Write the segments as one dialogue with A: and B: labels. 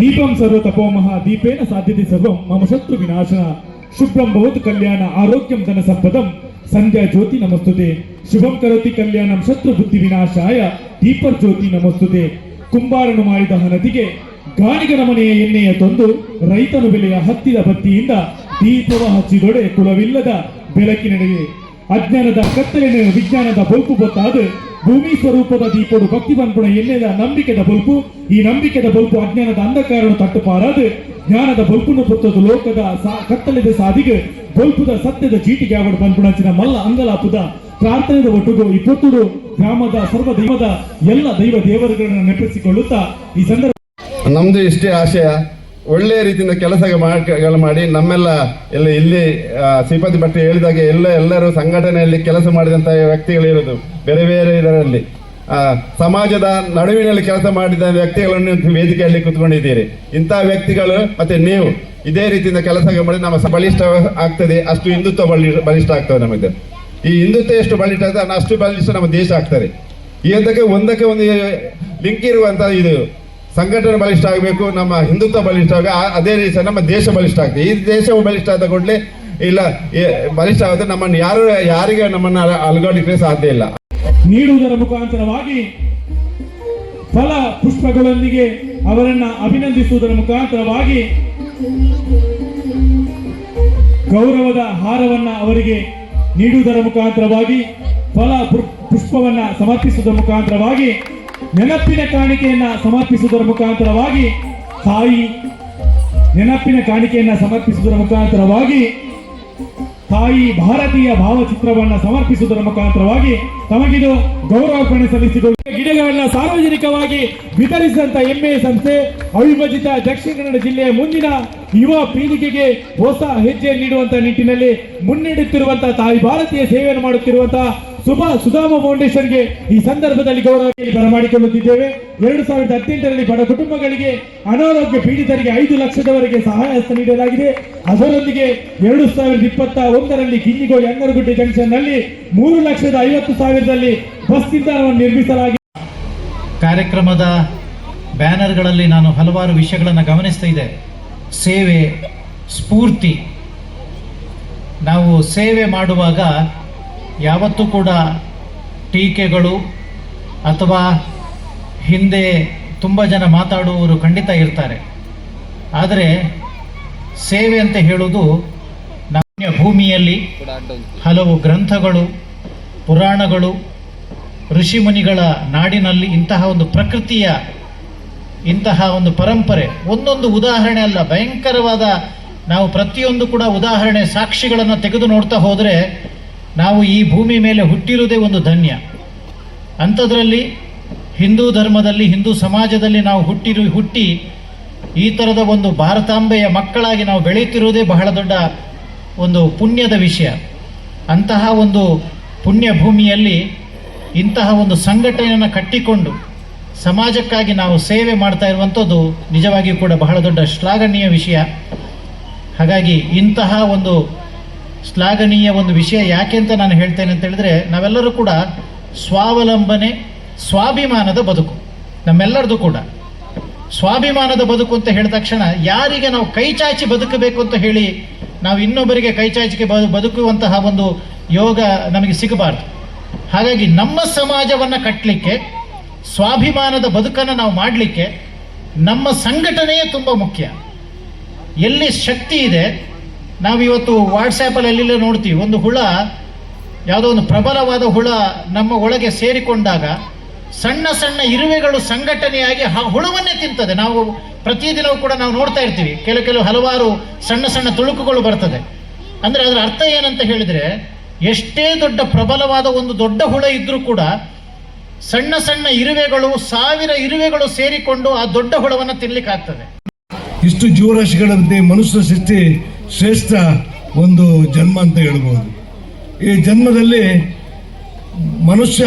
A: ದೀಪಂ ಸರ್ವ ತಪೋಮಹ ದೀಪೇನ ಸಾಧ್ಯತೆ ಸರ್ವಂ. ಮಮ ಶತ್ರು ವಿನಾಶನ. ಶುಭ್ರಂ ಭವತು ಕಲ್ಯಾಣ. ಆರೋಗ್ಯಂ ಧನ ಸಂಪದಂ. ಸಂಧ್ಯಾ ಜ್ಯೋತಿ ನಮಸ್ತುತೆ. ಶುಭಂ ಕರೋತಿ ಕಲ್ಯಾಣಂ. ಶತ್ರು ಬುದ್ಧಿ ವಿನಾಶಾಯ. ದೀಪರ್ ಜ್ಯೋತಿ ನಮಸ್ತುತೆ. ಕುಂಬಾರನು ಮಾಡಿದ ಹನತಿಗೆ ಗಾಣಿಗನ ಮನೆಯ ಎಣ್ಣೆಯ ತಂದು ರೈತನು ಬೆಲೆಯ ಹತ್ತಿದ ಬತ್ತಿಯಿಂದ ದೀಪವ ಹಚ್ಚಿದೊಡೆ ಕುಲವಿಲ್ಲದ ಬೆಳಕಿನಡೆಗೆ ಅಜ್ಞಾನದ ಕತ್ತಲೆಯ ವಿಜ್ಞಾನದ ಬೊಲ್ಪು ಗೊತ್ತಾದ ಭೂಮಿ ಸ್ವರೂಪದ ದೀಪಡು ಭಕ್ತಿ ಬಂದ್ಪುಣ ಎಲ್ಲೆಲ್ಲ ನಂಬಿಕೆದ ಬಲ್ಪು. ಈ ನಂಬಿಕೆದ ಬಲ್ಪು ಅಜ್ಞಾನದ ಅಂಧಕಾರನು ತಟ್ಟುಪಾರಾದ. ಜ್ಞಾನದ ಬಲ್ಪುನ ಪುತ್ತದ ಲೋಕದ ಕತ್ತಲೆದ ಸಾಧಿಗೆ ಬಲ್ಪುದ ಸತ್ಯದ ಚೀಟಿಗೆ ಅವಡು ಬಂದ್ಪುಣಚಿನ ಮಲ್ಲ ಅಂಗಲಾಪುದ. ಪ್ರಾರ್ಥನೆದ ಒಟ್ಟುಗು ಈ ಪುತ್ತುಡು ಗ್ರಾಮದ ಸರ್ವ ದೈವದ ಎಲ್ಲ ದೈವ ದೇವರುಗಳನ್ನು ನೆಪಿಸಿಕೊಳ್ಳುತ್ತಾ. ಈ ಸಂದರ್ಭ
B: ನಮ್ದು ಇಷ್ಟೇ ಆಶಯ. ಒಳ್ಳೆಯ ರೀತಿಯಿಂದ ಕೆಲಸಗಳು ಮಾಡಿ ನಮ್ಮೆಲ್ಲ ಎಲ್ಲ ಇಲ್ಲಿ ಶ್ರೀಪತಿ ಭಟ್ ಹೇಳಿದಾಗೆ ಎಲ್ಲ ಎಲ್ಲರೂ ಸಂಘಟನೆಯಲ್ಲಿ ಕೆಲಸ ಮಾಡಿದಂಥ ವ್ಯಕ್ತಿಗಳಿರೋದು. ಬೇರೆ ಬೇರೆ ಇದರಲ್ಲಿ ಸಮಾಜದ ನಡುವಿನಲ್ಲಿ ಕೆಲಸ ಮಾಡಿದ ವ್ಯಕ್ತಿಗಳನ್ನು ವೇದಿಕೆಯಲ್ಲಿ ಕುತ್ಕೊಂಡಿದ್ದೀರಿ. ಇಂತಹ ವ್ಯಕ್ತಿಗಳು ಮತ್ತೆ ನೀವು ಇದೇ ರೀತಿಯಿಂದ ಕೆಲಸ ಮಾಡಿ ನಮ್ಮ ಬಲಿಷ್ಠ ಆಗ್ತದೆ, ಅಷ್ಟು ಹಿಂದುತ್ವ ಬಲಿ, ಬಲಿಷ್ಠ ಆಗ್ತದೆ ನಮಗೆ. ಈ ಹಿಂದುತ್ವ ಎಷ್ಟು ಬಲಿಷ್ಠ ಆಗ್ತದೆ ಅಷ್ಟು ಬಲಿಷ್ಠ ನಮ್ಮ ದೇಶ ಆಗ್ತದೆ. ಈ ಅದಕ್ಕೆ ಒಂದಕ್ಕೆ ಒಂದು ಲಿಂಕ್ ಇರುವಂತ ಇದು ಸಂಘಟನೆ ಬಲಿಷ್ಠ ಆಗಬೇಕು, ನಮ್ಮ ಹಿಂದುತ್ವ ಬಲಿಷ್ಠ ಆಗ ಅದೇ ರೀತಿ ನಮ್ಮ ದೇಶ ಬಲಿಷ್ಠ ಆಗ್ತದೆ. ಈ ದೇಶವು ಬಲಿಷ್ಠ ಆದ ಕೂಡಲೇ ಇಲ್ಲ ಬಲಿಷ್ಠ ಆಗುತ್ತೆ ನಮ್ಮನ್ನು ಯಾರು, ಯಾರಿಗೆ ನಮ್ಮನ್ನು ಅಲ- ಅಲುಗಾಡಿಸಲಿಕ್ಕೆ ಸಾಧ್ಯ ಇಲ್ಲ.
A: ನೀಡುವುದರ ಮುಖಾಂತರವಾಗಿ ಫಲ ಪುಷ್ಪಗಳೊಂದಿಗೆ ಅವರನ್ನ ಅಭಿನಂದಿಸುವುದರ ಮುಖಾಂತರವಾಗಿ ಗೌರವದ ಹಾರವನ್ನ ಅವರಿಗೆ ನೀಡುವುದರ ಮುಖಾಂತರವಾಗಿ ಫಲ ಪುಷ್ಪವನ್ನ ಸಮರ್ಪಿಸುವುದರ ಮುಖಾಂತರವಾಗಿ ನೆನಪಿನ ಕಾಣಿಕೆಯನ್ನ ಸಮರ್ಪಿಸುವುದರ ಮುಖಾಂತರವಾಗಿ ತಾಯಿ ನೆನಪಿನ ಕಾಣಿಕೆಯನ್ನ ಸಮರ್ಪಿಸುವುದರ ಮುಖಾಂತರವಾಗಿ ತಾಯಿ ಭಾರತೀಯ ಭಾವಚಿತ್ರವನ್ನ ಸಮರ್ಪಿಸುವುದರ ಮುಖಾಂತರವಾಗಿ ತಮಗಿದು ಗೌರವಾರ್ಪಣೆ ಸಲ್ಲಿಸಿದರು ಗಿಡಗಳನ್ನ ಸಾರ್ವಜನಿಕವಾಗಿ ವಿತರಿಸಿದಂತ ಹೆಮ್ಮೆಯ ಸಂಸ್ಥೆ ಅವಿಭಜಿತ ದಕ್ಷಿಣ ಕನ್ನಡ ಜಿಲ್ಲೆಯ ಮುಂದಿನ ಯುವ ಪೀಳಿಗೆಗೆ ಹೊಸ ಹೆಜ್ಜೆ ನೀಡುವಂತ ನಿಟ್ಟಿನಲ್ಲಿ ಮುನ್ನಡೆಯುತ್ತಿರುವಂತಹ ತಾಯಿ ಭಾರತೀಯ ಸೇವೆಯನ್ನು ಮಾಡುತ್ತಿರುವಂತಹ ಸುಭಾ ಸುಧಾಮ ಫೌಂಡೇಶನ್ಗೆ ಈ ಸಂದರ್ಭದಲ್ಲಿ ಗೌರವ ಬರಮಾಡಿಕೊಳ್ಳುತ್ತಿದ್ದೇವೆ ಎರಡು ಸಾವಿರದ ಹದಿನೆಂಟರಲ್ಲಿ ಬಡ ಕುಟುಂಬಗಳಿಗೆ ಅನಾರೋಗ್ಯ ಪೀಡಿತರಿಗೆ ಐದು ಲಕ್ಷದವರೆಗೆ ಸಹಾಯ ಹಸ್ತ ನೀಡಲಾಗಿದೆ. ಅದರೊಂದಿಗೆ ಎರಡು ಸಾವಿರದ ಇಪ್ಪತ್ತ ಒಂದರಲ್ಲಿ ಕಿನ್ನಿಗೋಳಿ ಅಂಗರಗುಡ್ಡೆ ಜಂಕ್ಷನ್ನಲ್ಲಿ ಮೂರು ಲಕ್ಷದ ಐವತ್ತು ಸಾವಿರದಲ್ಲಿ ಬಸ್ ನಿಲ್ದಾಣವನ್ನು ನಿರ್ಮಿಸಲಾಗಿದೆ.
C: ಕಾರ್ಯಕ್ರಮದ ಬ್ಯಾನರ್ಗಳಲ್ಲಿ ನಾನು ಹಲವಾರು ವಿಷಯಗಳನ್ನು ಗಮನಿಸ್ತಾ ಇದೆ ಸೇವೆ, ಸ್ಫೂರ್ತಿ. ನಾವು ಸೇವೆ ಮಾಡುವಾಗ ಯಾವತ್ತೂ ಕೂಡ ಟೀಕೆಗಳು ಅಥವಾ ಹಿಂದೆ ತುಂಬ ಜನ ಮಾತಾಡುವವರು ಖಂಡಿತ ಇರ್ತಾರೆ. ಆದರೆ ಸೇವೆ ಅಂತ ಹೇಳುವುದು ನಮ್ಮ ಭೂಮಿಯಲ್ಲಿ ಹಲವು ಗ್ರಂಥಗಳು, ಪುರಾಣಗಳು ಋಷಿಮುನಿಗಳ ನಾಡಿನಲ್ಲಿ ಇಂತಹ ಒಂದು ಪ್ರಕೃತಿಯ, ಇಂತಹ ಒಂದು ಪರಂಪರೆ, ಒಂದೊಂದು ಉದಾಹರಣೆ ಅಲ್ಲ, ಭಯಂಕರವಾದ ನಾವು ಪ್ರತಿಯೊಂದು ಕೂಡ ಉದಾಹರಣೆ ಸಾಕ್ಷಿಗಳನ್ನು ತೆಗೆದು ನೋಡ್ತಾ ಹೋದರೆ ನಾವು ಈ ಭೂಮಿ ಮೇಲೆ ಹುಟ್ಟಿರುವುದೇ ಒಂದು ಧನ್ಯ. ಅಂಥದ್ರಲ್ಲಿ ಹಿಂದೂ ಧರ್ಮದಲ್ಲಿ, ಹಿಂದೂ ಸಮಾಜದಲ್ಲಿ ನಾವು ಹುಟ್ಟಿರು, ಹುಟ್ಟಿ ಈ ಥರದ ಒಂದು ಭಾರತಾಂಬೆಯ ಮಕ್ಕಳಾಗಿ ನಾವು ಬೆಳೆಯುತ್ತಿರುವುದೇ ಬಹಳ ದೊಡ್ಡ ಒಂದು ಪುಣ್ಯದ ವಿಷಯ. ಅಂತಹ ಒಂದು ಪುಣ್ಯ ಭೂಮಿಯಲ್ಲಿ ಇಂತಹ ಒಂದು ಸಂಘಟನೆಯನ್ನು ಕಟ್ಟಿಕೊಂಡು ಸಮಾಜಕ್ಕಾಗಿ ನಾವು ಸೇವೆ ಮಾಡ್ತಾ ಇರುವಂಥದ್ದು ನಿಜವಾಗಿಯೂ ಕೂಡ ಬಹಳ ದೊಡ್ಡ ಶ್ಲಾಘನೀಯ ವಿಷಯ. ಹಾಗಾಗಿ ಇಂತಹ ಒಂದು ಶ್ಲಾಘನೀಯ ಒಂದು ವಿಷಯ ಯಾಕೆ ಅಂತ ನಾನು ಹೇಳ್ತೇನೆ ಅಂತ ಹೇಳಿದ್ರೆ, ನಾವೆಲ್ಲರೂ ಕೂಡ ಸ್ವಾವಲಂಬನೆ, ಸ್ವಾಭಿಮಾನದ ಬದುಕು. ನಮ್ಮೆಲ್ಲರದು ಕೂಡ. ಸ್ವಾಭಿಮಾನದ ಬದುಕು ಅಂತ ಹೇಳಿದ ತಕ್ಷಣ ಯಾರಿಗೆ ನಾವು ಕೈ ಚಾಚಿ ಬದುಕಬೇಕು ಅಂತ ಹೇಳಿ ನಾವು ಇನ್ನೊಬ್ಬರಿಗೆ ಕೈ ಚಾಚಿಕೆ ಬದುಕುವಂತಹ ಒಂದು ಯೋಗ ನಮಗೆ ಸಿಗಬಾರ್ದು. ಹಾಗಾಗಿ ನಮ್ಮ ಸಮಾಜವನ್ನು ಕಟ್ಟಲಿಕ್ಕೆ ಸ್ವಾಭಿಮಾನದ ಬದುಕನ್ನು ನಾವು ಮಾಡಲಿಕ್ಕೆ ನಮ್ಮ ಸಂಘಟನೆಯೇ ತುಂಬ ಮುಖ್ಯ. ಎಲ್ಲಿ ಶಕ್ತಿ ಇದೆ ನಾವು ಇವತ್ತು ವಾಟ್ಸ್ಯಾಪಲ್ಲಿ ಎಲ್ಲೆಲ್ಲೋ ನೋಡ್ತೀವಿ. ಒಂದು ಹುಳ, ಯಾವುದೋ ಒಂದು ಪ್ರಬಲವಾದ ಹುಳ ನಮ್ಮ ಒಳಗೆ ಸೇರಿಕೊಂಡಾಗ ಸಣ್ಣ ಸಣ್ಣ ಇರುವೆಗಳು ಸಂಘಟನೆಯಾಗಿ ಆ ಹುಳವನ್ನೇ ತಿಂತದೆ. ನಾವು ಪ್ರತಿದಿನವೂ ಕೂಡ ನಾವು ನೋಡ್ತಾ ಇರ್ತೀವಿ. ಕೆಲವು ಕೆಲವು ಹಲವಾರು ಸಣ್ಣ ಸಣ್ಣ ತುಳುಕುಗಳು ಬರ್ತದೆ. ಅಂದ್ರೆ ಅದರ ಅರ್ಥ ಏನಂತ ಹೇಳಿದ್ರೆ, ಎಷ್ಟೇ ದೊಡ್ಡ ಪ್ರಬಲವಾದ ಒಂದು ದೊಡ್ಡ ಹುಳ ಇದ್ದರೂ ಕೂಡ ಸಣ್ಣ ಸಣ್ಣ ಇರುವೆಗಳು, ಸಾವಿರ ಇರುವೆಗಳು ಸೇರಿಕೊಂಡು ಆ ದೊಡ್ಡ ಹುಳವನ್ನು ತಿನ್ಲಿಕ್ಕಾಗ್ತದೆ.
D: ಇಷ್ಟು ಜೀವರಾಶಿಗಳಂತೆ ಮನುಷ್ಯ ಸೃಷ್ಟಿ ಶ್ರೇಷ್ಠ ಒಂದು ಜನ್ಮ ಅಂತ ಹೇಳ್ಬೋದು. ಈ ಜನ್ಮದಲ್ಲಿ ಮನುಷ್ಯ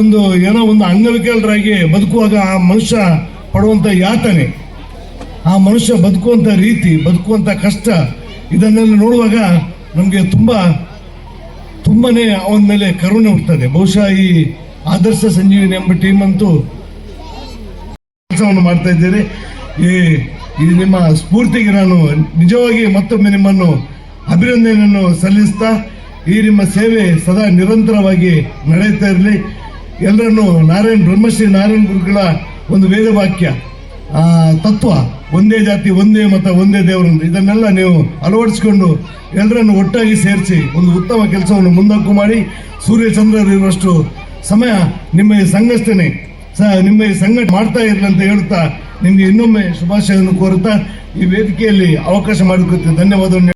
D: ಒಂದು ಏನೋ ಒಂದು ಅಂಗವಿಕಲರಾಗಿ ಬದುಕುವಾಗ ಆ ಮನುಷ್ಯ ಪಡುವಂಥ ಯಾತನೆ, ಆ ಮನುಷ್ಯ ಬದುಕುವಂಥ ರೀತಿ ಬದುಕುವಂಥ ಕಷ್ಟ ಇದನ್ನೆಲ್ಲ ನೋಡುವಾಗ ನಮಗೆ ತುಂಬ, ತುಂಬನೇ ಅವನ ಮೇಲೆ ಕರುಣೆ ಹುಡ್ತದೆ ಬಹುಶಃ ಈ ಆದರ್ಶ ಸಂಜೀವಿನಿ ಎಂಬ ಟೀಮ್ ಅಂತೂ ಕೆಲಸವನ್ನು ಮಾಡ್ತಾ ಇದ್ದೀರಿ ಈ ಈ ನಿಮ್ಮ ಸ್ಫೂರ್ತಿಗೆ ನಾನು ನಿಜವಾಗಿ ಮತ್ತೊಮ್ಮೆ ನಿಮ್ಮನ್ನು ಅಭಿನಂದನೆಯನ್ನು ಸಲ್ಲಿಸ್ತಾ ಈ ನಿಮ್ಮ ಸೇವೆ ಸದಾ ನಿರಂತರವಾಗಿ ನಡೆಯುತ್ತಾ ಇರಲಿ. ಎಲ್ಲರನ್ನು ನಾರಾಯಣ ಬ್ರಹ್ಮಶ್ರೀ ನಾರಾಯಣ ಗುರುಗಳ ಒಂದು ವೇದವಾಕ್ಯ ತತ್ವ, ಒಂದೇ ಜಾತಿ, ಒಂದೇ ಮತ, ಒಂದೇ ದೇವರನ್ನು ಇದನ್ನೆಲ್ಲ ನೀವು ಅಳವಡಿಸಿಕೊಂಡು ಎಲ್ಲರನ್ನು ಒಟ್ಟಾಗಿ ಸೇರಿಸಿ ಒಂದು ಉತ್ತಮ ಕೆಲಸವನ್ನು ಮುಂದಕ್ಕು ಮಾಡಿ. ಸೂರ್ಯಚಂದ್ರರಿರುವಷ್ಟು ಸಮಯ ನಿಮ್ಮ ಈ ಸಂಘಟನೆ ಸಹ ನಿಮ್ಮ ಈ ಸಂಘಟ ಮಾಡ್ತಾ ಇರಲಿ ಅಂತ ಹೇಳ್ತಾ ನಿಮಗೆ ಇನ್ನೊಮ್ಮೆ ಶುಭಾಶಯವನ್ನು ಕೋರುತ್ತಾ ಈ ವೇದಿಕೆಯಲ್ಲಿ ಅವಕಾಶ ಮಾಡಿಕೊಡ್ತೀನಿ ಧನ್ಯವಾದವನ್ನು